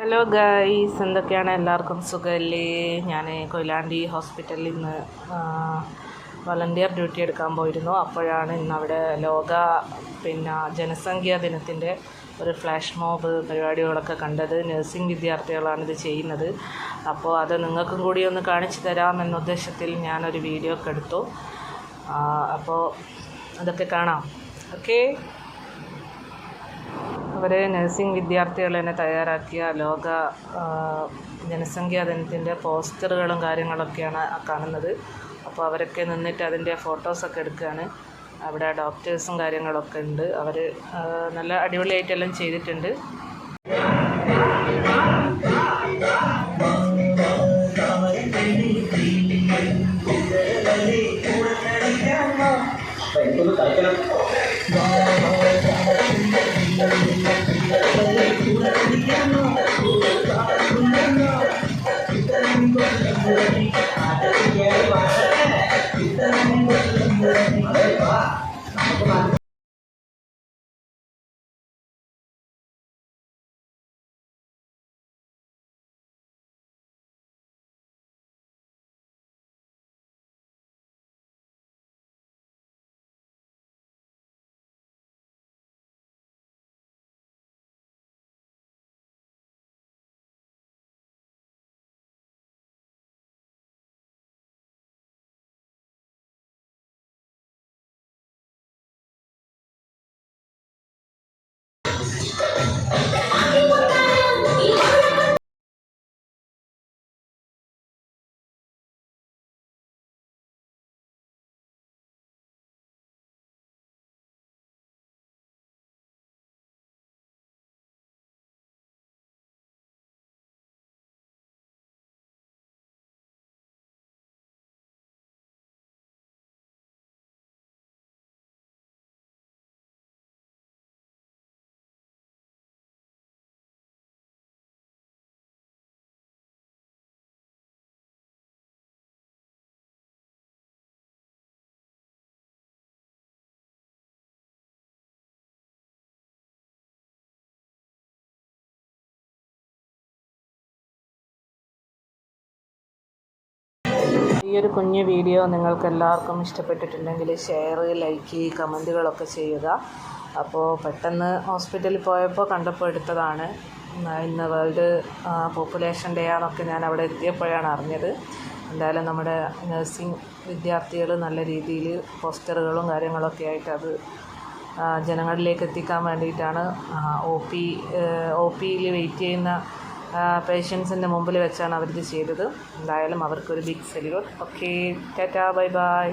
Hello guys എന്തൊക്കെയാണ് എല്ലാവർക്കും സുഖമല്ലേ ഞാൻ കൊയിലാണ്ടി ഹോസ്പിറ്റലിൽ നിന്ന് വളണ്ടിയർ ഡ്യൂട്ടി എടുക്കാൻ പോയിരുന്നു. അപ്പോഴാണ് ഇന്ന് അവിടെ ലോക പിന്നെ ജനസംഖ്യാ ദിനത്തിന്റെ ഒരു ഫ്ലാഷ് മോബ് പരിപാടികളൊക്കെ കണ്ടത്. നഴ്സിംഗ് വിദ്യാർത്ഥികളാണ് ഇത് ചെയ്യുന്നത്. അപ്പോൾ അത് നിങ്ങൾക്കും കൂടി ഒന്ന് കാണിച്ചു തരാം എന്ന ഉദ്ദേശത്തിൽ ഞാനൊരു വീഡിയോ ഒക്കെ എടുത്തു. അപ്പോൾ അതൊക്കെ കാണാം. ഓക്കേ അവർ നഴ്സിംഗ് വിദ്യാർത്ഥികൾ തന്നെ തയ്യാറാക്കിയ ലോക ജനസംഖ്യാ ദിനത്തിന്റെ പോസ്റ്ററുകളും കാര്യങ്ങളൊക്കെയാണ് കാണുന്നത്. അപ്പോൾ അവരൊക്കെ നിന്നിട്ട് അതിന്റെ ഫോട്ടോസൊക്കെ എടുക്കുകയാണ് അവിടെ ഡോക്ടേഴ്സും കാര്യങ്ങളൊക്കെ ഉണ്ട്. അവർ നല്ല അടിപൊളിയായിട്ടെല്ലാം ചെയ്തിട്ടുണ്ട്. Pura ഈ ഒരു കുഞ്ഞു വീഡിയോ നിങ്ങൾക്ക് എല്ലാവർക്കും ഇഷ്ടപ്പെട്ടിട്ടുണ്ടെങ്കിൽ ഷെയർ ലൈക്ക് കമന്റുകളൊക്കെ ചെയ്യുക. അപ്പോൾ പെട്ടെന്ന് ഹോസ്പിറ്റലിൽ പോയപ്പോൾ കണ്ടപ്പോൾ എടുത്തതാണ്. ഇന്ന് വേൾഡ് പോപ്പുലേഷൻ ഡേ ആണെന്നൊക്കെ ഞാൻ അവിടെ എത്തിയപ്പോഴാണ് അറിഞ്ഞത്. എന്തായാലും നമ്മുടെ നഴ്സിംഗ് വിദ്യാർത്ഥികൾ നല്ല രീതിയിൽ പോസ്റ്ററുകളും കാര്യങ്ങളൊക്കെ ആയിട്ട് അത് ജനങ്ങളിലേക്ക് എത്തിക്കാൻ വേണ്ടിയിട്ടാണ് ഒ പി ഒ പിയിൽ വെയിറ്റ് ചെയ്യുന്ന പേഷ്യൻസിന്റെ മുമ്പിൽ വെച്ചാണ് അവരിത് ചെയ്തത്. എന്തായാലും അവർക്കൊരു big salute okay tata bye bye